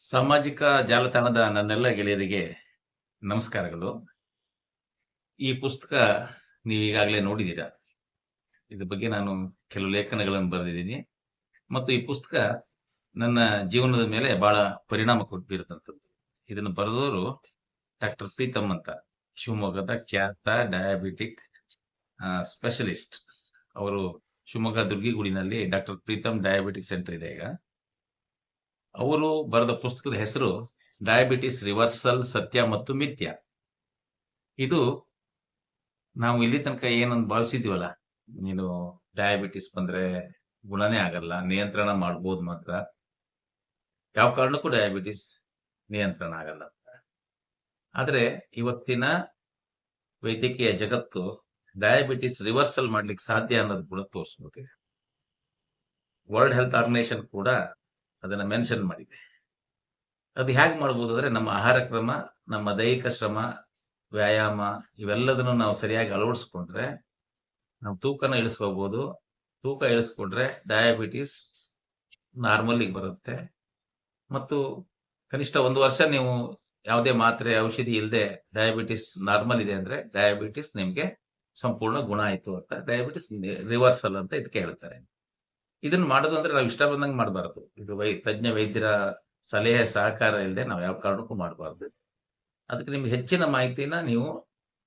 ಸಾಮಾಜಿಕ ಜಾಲತಾಣದ ನನ್ನೆಲ್ಲ ಗೆಳೆಯರಿಗೆ ನಮಸ್ಕಾರಗಳು. ಈ ಪುಸ್ತಕ ನೀವು ಈಗಾಗಲೇ ನೋಡಿದ್ದೀರಾ? ಇದ್ರ ಬಗ್ಗೆ ನಾನು ಕೆಲವು ಲೇಖನಗಳನ್ನು ಬರೆದಿದ್ದೀನಿ. ಮತ್ತು ಈ ಪುಸ್ತಕ ನನ್ನ ಜೀವನದ ಮೇಲೆ ಬಹಳ ಪರಿಣಾಮ ಕೊಟ್ಟಿರತಕ್ಕಂಥದ್ದು ಇದನ್ನು ಬರೆದವರು ಡಾಕ್ಟರ್ ಪ್ರೀತಮ್ ಅಂತ. ಶಿವಮೊಗ್ಗದ ಖ್ಯಾತ ಡಯಾಬಿಟಿಕ್ ಸ್ಪೆಷಲಿಸ್ಟ್. ಅವರು ಶಿವಮೊಗ್ಗ ದುರ್ಗಿಗುಡಿನಲ್ಲಿ ಡಾಕ್ಟರ್ ಪ್ರೀತಮ್ ಡಯಾಬಿಟಿಕ್ ಸೆಂಟರ್ ಇದೆ ಈಗ. ಅವರು ಬರೆದ ಪುಸ್ತಕದ ಹೆಸರು ಡಯಾಬಿಟಿಸ್, ರಿವರ್ಸಲ್, ಸತ್ಯ ಮತ್ತು ಮಿಥ್ಯ. ಇದು ನಾವು ಇಲ್ಲಿ ತನಕ ಏನೊಂದು ಭಾವಿಸಿದೀವಲ್ಲ ನೀನು ಡಯಾಬಿಟಿಸ್ ಬಂದ್ರೆ ಗುಣನೇ ಆಗಲ್ಲ, ನಿಯಂತ್ರಣ ಮಾಡ್ಬೋದು ಮಾತ್ರ. ಯಾವ ಕಾರಣಕ್ಕೂ ಡಯಾಬಿಟಿಸ್ ನಿಯಂತ್ರಣ ಆಗಲ್ಲ ಅಂತ. ಆದ್ರೆ ಇವತ್ತಿನ ವೈದ್ಯಕೀಯ ಜಗತ್ತು ಡಯಾಬಿಟಿಸ್ ರಿವರ್ಸಲ್ ಮಾಡ್ಲಿಕ್ಕೆ ಸಾಧ್ಯ ಅನ್ನೋದು ಗುಣ ತೋರಿಸ್ಬಿಟ್ಟಿದೆ. ವರ್ಲ್ಡ್ ಹೆಲ್ತ್ ಆರ್ಗನೈಸೇಷನ್ ಕೂಡ ಅದನ್ನ ಮೆನ್ಷನ್ ಮಾಡಿದೆ. ಅದು ಹೇಗೆ ಮಾಡ್ಬೋದು ಅಂದ್ರೆ ನಮ್ಮ ಆಹಾರ ಕ್ರಮ, ನಮ್ಮ ದೈಹಿಕ ಶ್ರಮ, ವ್ಯಾಯಾಮ ಇವೆಲ್ಲದನ್ನು ನಾವು ಸರಿಯಾಗಿ ಅಳವಡಿಸ್ಕೊಂಡ್ರೆ ನಾವು ತೂಕನ ಇಳಿಸ್ಕೋಬೋದು. ತೂಕ ಇಳಿಸ್ಕೊಂಡ್ರೆ ಡಯಾಬಿಟಿಸ್ ನಾರ್ಮಲ್ಲಿಗೆ ಬರುತ್ತೆ. ಮತ್ತು ಕನಿಷ್ಠ ಒಂದು ವರ್ಷ ನೀವು ಯಾವುದೇ ಮಾತ್ರೆ, ಔಷಧಿ ಇಲ್ಲದೆ ಡಯಾಬಿಟಿಸ್ ನಾರ್ಮಲ್ ಇದೆ ಅಂದ್ರೆ ಡಯಾಬಿಟಿಸ್ ನಿಮಗೆ ಸಂಪೂರ್ಣ ಗುಣ ಆಯಿತು ಅಂತ ಡಯಾಬಿಟಿಸ್ ರಿವರ್ಸಲ್ ಅಂತ ಇದಕ್ಕೆ ಹೇಳ್ತಾರೆ ಇದನ್ನ ಮಾಡೋದು ಅಂದ್ರೆ ನಾವು ಇಷ್ಟ ಬಂದಂಗೆ ಮಾಡಬಾರ್ದು. ಇದು ವೈ, ತಜ್ಞ ವೈದ್ಯರ ಸಲಹೆ, ಸಹಕಾರ ಇಲ್ಲದೆ ನಾವು ಯಾವ ಕಾರಣಕ್ಕೂ ಮಾಡಬಾರ್ದು. ಅದಕ್ಕೆ ನಿಮ್ಗೆ ಹೆಚ್ಚಿನ ಮಾಹಿತಿನ ನೀವು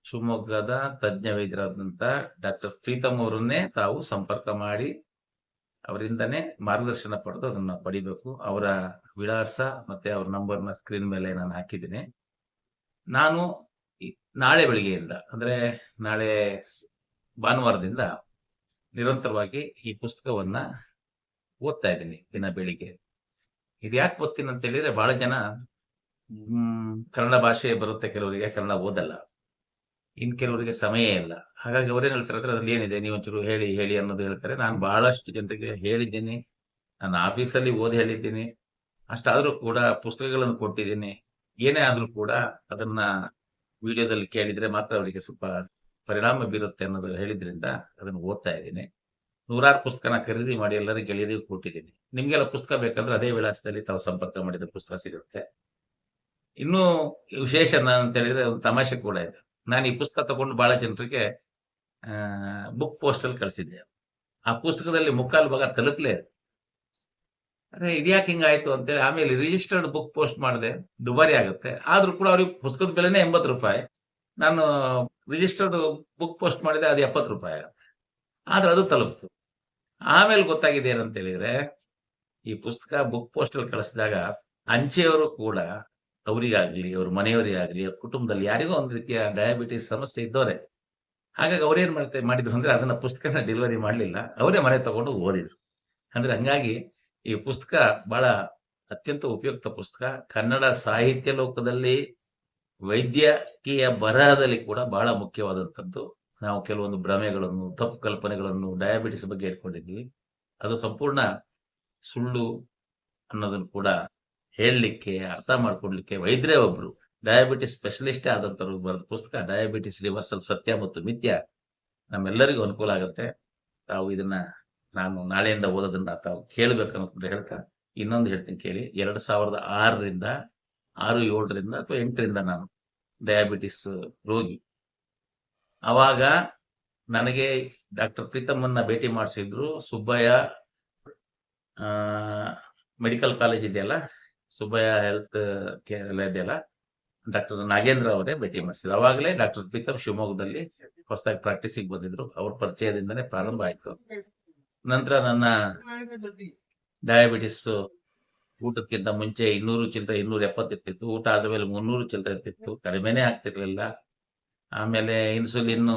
ಶಿವಮೊಗ್ಗದ ತಜ್ಞ ವೈದ್ಯರಾದಂತ ಡಾಕ್ಟರ್ ಪ್ರೀತಮ್ ಅವರನ್ನೇ ತಾವು ಸಂಪರ್ಕ ಮಾಡಿ ಅವರಿಂದನೇ ಮಾರ್ಗದರ್ಶನ ಪಡೆದು ಅದನ್ನ ಪಡಿಬೇಕು. ಅವರ ವಿಳಾಸ ಮತ್ತೆ ಅವ್ರ ನಂಬರ್ನ ಸ್ಕ್ರೀನ್ ಮೇಲೆ ನಾನು ಹಾಕಿದ್ದೀನಿ. ನಾನು ನಾಳೆ ಬೆಳಿಗ್ಗೆಯಿಂದ, ಅಂದ್ರೆ ನಾಳೆ ಭಾನುವಾರದಿಂದ ನಿರಂತರವಾಗಿ ಈ ಪುಸ್ತಕವನ್ನ ಓದ್ತಾ ಇದ್ದೀನಿ ದಿನ ಬೆಳಿಗ್ಗೆ. ಇದು ಯಾಕೆ ಓದ್ತೀನಿ ಅಂತ ಹೇಳಿದ್ರೆ ಬಹಳ ಜನ ಕನ್ನಡ ಭಾಷೆ ಬರುತ್ತೆ ಕೆಲವರಿಗೆ, ಕನ್ನಡ ಓದಲ್ಲ. ಇನ್ ಕೆಲವರಿಗೆ ಸಮಯ ಇಲ್ಲ. ಹಾಗಾಗಿ ಅವ್ರೇನ್ ಹೇಳ್ತಾರೆ ಅಂದ್ರೆ ಅದ್ರಲ್ಲಿ ಏನಿದೆ? ನೀವು ಒಂಚೂರು ಹೇಳಿ ಹೇಳಿ ಅನ್ನೋದು ಹೇಳ್ತಾರೆ. ನಾನು ಬಹಳಷ್ಟು ಜನರಿಗೆ ಹೇಳಿದ್ದೀನಿ. ನಾನು ಆಫೀಸಲ್ಲಿ ಓದಿ ಹೇಳಿದ್ದೀನಿ. ಅಷ್ಟಾದ್ರೂ ಕೂಡ ಪುಸ್ತಕಗಳನ್ನು ಕೊಟ್ಟಿದ್ದೀನಿ. ಏನೇ ಆದ್ರೂ ಕೂಡ ಅದನ್ನ ವಿಡಿಯೋದಲ್ಲಿ ಕೇಳಿದ್ರೆ ಮಾತ್ರ ಅವರಿಗೆ ಸ್ವಲ್ಪ ಪರಿಣಾಮ ಬೀರುತ್ತೆ ಅನ್ನೋದು ಹೇಳಿದ್ರಿಂದ ಅದನ್ನು ಓದ್ತಾ ಇದ್ದೀನಿ. ನೂರಾರು ಪುಸ್ತಕನ ಖರೀದಿ ಮಾಡಿ ಎಲ್ಲರಿಗೂ ಗೆಳೆಯರಿಗೂ ಕೊಟ್ಟಿದ್ದೀನಿ. ನಿಮಗೆಲ್ಲ ಪುಸ್ತಕ ಬೇಕಂದ್ರೆ ಅದೇ ವಿಳಾಸದಲ್ಲಿ ತಾವು ಸಂಪರ್ಕ ಮಾಡಿದ ಪುಸ್ತಕ ಸಿಗುತ್ತೆ. ಇನ್ನೂ ವಿಶೇಷ ಅಂತ ಹೇಳಿದ್ರೆ ಒಂದು ತಮಾಷೆ ಕೂಡ ಇದೆ. ನಾನು ಈ ಪುಸ್ತಕ ತಗೊಂಡು ಬಹಳ ಜನರಿಗೆ ಬುಕ್ ಪೋಸ್ಟ್ ಅಲ್ಲಿ ಕಳಿಸಿದ್ದೆ. ಆ ಪುಸ್ತಕದಲ್ಲಿ ಮುಕ್ಕಾಲು ಭಾಗ ತಲುಪಲೇ ಅದೇ ಇದ್ಯಾಕೆ ಹಿಂಗಾಯ್ತು ಅಂತೇಳಿ ಆಮೇಲೆ ರಿಜಿಸ್ಟರ್ಡ್ ಬುಕ್ ಪೋಸ್ಟ್ ಮಾಡಿದೆ, ದುಬಾರಿ ಆಗುತ್ತೆ. ಆದ್ರೂ ಕೂಡ ಅವ್ರಿಗೆ ಪುಸ್ತಕದ ಬೆಲೆನೇ ಎಂಬತ್ತು ರೂಪಾಯಿ. ನಾನು ರಿಜಿಸ್ಟರ್ಡ್ ಬುಕ್ ಪೋಸ್ಟ್ ಮಾಡಿದೆ ಅದು ಎಪ್ಪತ್ತು ರೂಪಾಯಿ ಆದ್ರೆ ಅದು ತಲುಪ್ತು. ಆಮೇಲೆ ಗೊತ್ತಾಗಿದೆ ಏನಂತ ಹೇಳಿದ್ರೆ, ಈ ಪುಸ್ತಕ ಬುಕ್ ಪೋಸ್ಟ್ ಅಲ್ಲಿ ಕಳಿಸಿದಾಗ ಅಂಚೆಯವರು ಕೂಡ ಅವರಿಗಾಗ್ಲಿ, ಅವ್ರ ಮನೆಯವರಿಗಾಗ್ಲಿ, ಅವ್ರ ಕುಟುಂಬದಲ್ಲಿ ಯಾರಿಗೋ ಒಂದು ರೀತಿಯ ಡಯಾಬಿಟಿಸ್ ಸಮಸ್ಯೆ ಇದ್ದವರೇ. ಹಾಗಾಗಿ ಅವ್ರೇನ್ ಮಾಡ್ತಾ, ಮಾಡಿದ್ರು ಅಂದ್ರೆ ಅದನ್ನ ಪುಸ್ತಕನ ಡೆಲಿವರಿ ಮಾಡಲಿಲ್ಲ. ಅವರೇ ಮನೆ ತಗೊಂಡು ಓದಿದ್ರು. ಅಂದ್ರೆ ಹಂಗಾಗಿ ಈ ಪುಸ್ತಕ ಬಹಳ ಅತ್ಯಂತ ಉಪಯುಕ್ತ ಪುಸ್ತಕ. ಕನ್ನಡ ಸಾಹಿತ್ಯ ಲೋಕದಲ್ಲಿ ವೈದ್ಯಕೀಯ ಬರಹದಲ್ಲಿ ಕೂಡ ಬಹಳ ಮುಖ್ಯವಾದಂಥದ್ದು. ನಾವು ಕೆಲವೊಂದು ಭ್ರಮೆಗಳನ್ನು, ತಪ್ಪು ಕಲ್ಪನೆಗಳನ್ನು ಡಯಾಬಿಟಿಸ್ ಬಗ್ಗೆ ಇಟ್ಕೊಂಡಿದ್ವಿ. ಅದು ಸಂಪೂರ್ಣ ಸುಳ್ಳು ಅನ್ನೋದನ್ನು ಕೂಡ ಹೇಳಲಿಕ್ಕೆ, ಅರ್ಥ ಮಾಡ್ಕೊಡ್ಲಿಕ್ಕೆ ವೈದ್ಯರೇ ಒಬ್ರು. ಡಯಾಬಿಟಿಸ್ ಸ್ಪೆಷಲಿಸ್ಟೇ ಆದಂಥವ್ರು ಬರೆದ ಪುಸ್ತಕ ಡಯಾಬಿಟಿಸ್ ರಿವರ್ಸಲ್ ಸತ್ಯ ಮತ್ತು ಮಿಥ್ಯ ನಮ್ಮೆಲ್ಲರಿಗೂ ಅನುಕೂಲ ಆಗುತ್ತೆ. ತಾವು ಇದನ್ನ ನಾನು ನಾಳೆಯಿಂದ ಓದೋದನ್ನ ತಾವು ಕೇಳಬೇಕು ಹೇಳ್ತಾ ಇನ್ನೊಂದು ಹೇಳ್ತೀನಿ ಕೇಳಿ. ಎರಡ್ ಸಾವಿರದ ಆರರಿಂದ ಆರು ಏಳರಿಂದ ಅಥವಾ ಎಂಟರಿಂದ ನಾನು ಡಯಾಬಿಟಿಸ್ ರೋಗಿ. ಅವಾಗ ನನಗೆ ಡಾಕ್ಟರ್ ಪ್ರೀತಮ್ಮನ್ನ ಭೇಟಿ ಮಾಡಿಸಿದ್ರು. ಸುಬ್ಬಯ್ಯ ಮೆಡಿಕಲ್ ಕಾಲೇಜ್ ಇದೆಯಲ್ಲ ಸುಬ್ಬಯ್ಯ ಹೆಲ್ತ್ ಕೇರ್ ಎಲ್ಲ ಇದೆಯಲ್ಲ ಡಾಕ್ಟರ್ ನಾಗೇಂದ್ರ ಅವರೇ ಭೇಟಿ ಮಾಡಿಸಿದ್ರು. ಅವಾಗಲೇ ಡಾಕ್ಟರ್ ಪ್ರೀತಮ್ ಶಿವಮೊಗ್ಗದಲ್ಲಿ ಹೊಸದಾಗಿ ಪ್ರಾಕ್ಟೀಸಿಗೆ ಬಂದಿದ್ರು. ಅವ್ರ ಪರಿಚಯದಿಂದನೇ ಪ್ರಾರಂಭ ಆಯ್ತು. ನಂತರ ನನ್ನ ಡಯಾಬಿಟಿಸ್ ಊಟಕ್ಕಿಂತ ಮುಂಚೆ ಇನ್ನೂರು ಚಿಲ್ಲರೆ ಇನ್ನೂರ ಎಪ್ಪತ್ತಿರ್ತಿತ್ತು ಊಟ ಆದ್ಮೇಲೆ ಮುನ್ನೂರು ಚಿಲ್ಲರೆ ಇರ್ತಿತ್ತು. ಕಡಿಮೆನೇ ಆಗ್ತಿರ್ಲಿಲ್ಲ. ಆಮೇಲೆ ಇನ್ಸುಲಿನ್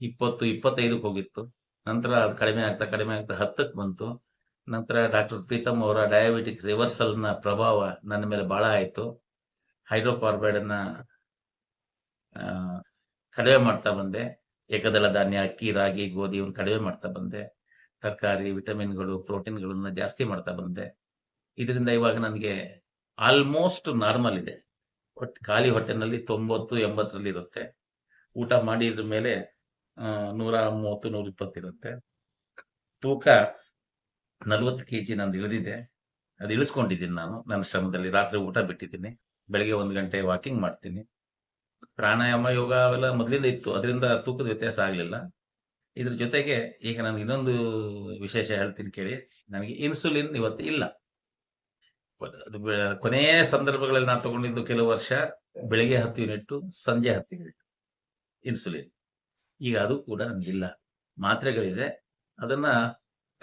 ಇಪ್ಪತ್ತು, ಇಪ್ಪತ್ತೈದಕ್ಕೆ ಹೋಗಿತ್ತು. ನಂತರ ಅದು ಕಡಿಮೆ ಆಗ್ತಾ ಕಡಿಮೆ ಆಗ್ತಾ ಹತ್ತಕ್ಕೆ ಬಂತು. ನಂತರ ಡಾಕ್ಟರ್ ಪ್ರೀತಮ್ ಅವರ ಡಯಾಬಿಟಿಕ್ ರಿವರ್ಸಲ್ನ ಪ್ರಭಾವ ನನ್ನ ಮೇಲೆ ಭಾಳ ಆಯಿತು. ಹೈಡ್ರೋಕಾರ್ಬೈಡನ್ನು ಕಡಿಮೆ ಮಾಡ್ತಾ ಬಂದೆ. ಏಕದಳ ಧಾನ್ಯ, ಅಕ್ಕಿ, ರಾಗಿ, ಗೋಧಿ ಇವ್ನ ಕಡಿಮೆ ಮಾಡ್ತಾ ಬಂದೆ. ತರಕಾರಿ ವಿಟಮಿನ್ಗಳು ಪ್ರೋಟೀನ್ಗಳನ್ನ ಜಾಸ್ತಿ ಮಾಡ್ತಾ ಬಂದೆ. ಇದರಿಂದ ಇವಾಗ ನನಗೆ ಆಲ್ಮೋಸ್ಟ್ ನಾರ್ಮಲ್ ಇದೆ. ಹೊಟ್ಟೆ ಖಾಲಿ ಹೊಟ್ಟೆನಲ್ಲಿ ತೊಂಬತ್ತು, ಎಂಬತ್ತರಲ್ಲಿ ಇರುತ್ತೆ. ಊಟ ಮಾಡಿದ್ರ ಮೇಲೆ ನೂರ ಮೂವತ್ತು, ನೂರ ಇಪ್ಪತ್ತಿರುತ್ತೆ ತೂಕ ನಲ್ವತ್ತು ಕೆ ಜಿ ನಂದು ಇಳಿದಿದೆ. ಅದು ಇಳಿಸ್ಕೊಂಡಿದ್ದೀನಿ ನಾನು. ನನ್ನ ಶ್ರಮದಲ್ಲಿ ರಾತ್ರಿ ಊಟ ಬಿಟ್ಟಿದ್ದೀನಿ. ಬೆಳಿಗ್ಗೆ ಒಂದು ಗಂಟೆ ವಾಕಿಂಗ್ ಮಾಡ್ತೀನಿ. ಪ್ರಾಣಾಯಾಮ, ಯೋಗ ಅವೆಲ್ಲ ಮೊದಲಿಂದ ಇತ್ತು. ಅದರಿಂದ ತೂಕದ ವ್ಯತ್ಯಾಸ ಆಗಲಿಲ್ಲ. ಇದ್ರ ಜೊತೆಗೆ ಈಗ ನಾನು ಇನ್ನೊಂದು ವಿಶೇಷ ಹೇಳ್ತೀನಿ ಕೇಳಿ. ನನಗೆ ಇನ್ಸುಲಿನ್ ಇವತ್ತು ಇಲ್ಲ. ಕೊನೆಯ ಸಂದರ್ಭಗಳಲ್ಲಿ ನಾನು ತಗೊಂಡಿದ್ದು ಕೆಲವು ವರ್ಷ ಬೆಳಿಗ್ಗೆ ಹತ್ತು ಯೂನಿಟ್ ಸಂಜೆ ಹತ್ತು ಯೂನಿಟ್ ಇನ್ಸುಲಿನ್ ಈಗ ಅದು ಕೂಡ ನನಗಿಲ್ಲ ಮಾತ್ರೆಗಳಿದೆ. ಅದನ್ನ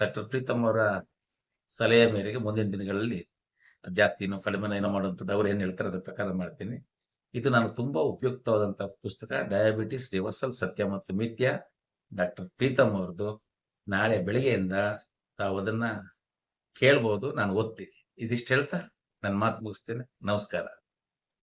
ಡಾಕ್ಟರ್ ಪ್ರೀತಮ್ ಅವರ ಸಲಹೆಯ ಮೇರೆಗೆ ಮುಂದಿನ ದಿನಗಳಲ್ಲಿ ಜಾಸ್ತಿ ಏನೋ ಕಡಿಮೆ ಏನೋ ಮಾಡುವಂಥದ್ದು ಅವ್ರು ಏನು ಹೇಳ್ತಾರೆ ಅದ್ರ ಪ್ರಕಾರ ಮಾಡ್ತೀನಿ. ಇದು ನಾನು ತುಂಬಾ ಉಪಯುಕ್ತವಾದಂತಹ ಪುಸ್ತಕ. ಡಯಾಬಿಟಿಸ್ ರಿವರ್ಸಲ್ ಸತ್ಯ ಮತ್ತು ಮಿಥ್ಯ. ಡಾಕ್ಟರ್ ಪ್ರೀತಮ್ ಅವ್ರದ್ದು. ನಾಳೆ ಬೆಳಿಗ್ಗೆಯಿಂದ ತಾವು ಅದನ್ನ ಕೇಳ್ಬೋದು. ನಾನು ಓದ್ತೀನಿ. ಇದಿಷ್ಟು ಹೇಳ್ತಾ ನನ್ನ ಮಾತು ಮುಗಿಸ್ತೇನೆ. ನಮಸ್ಕಾರ.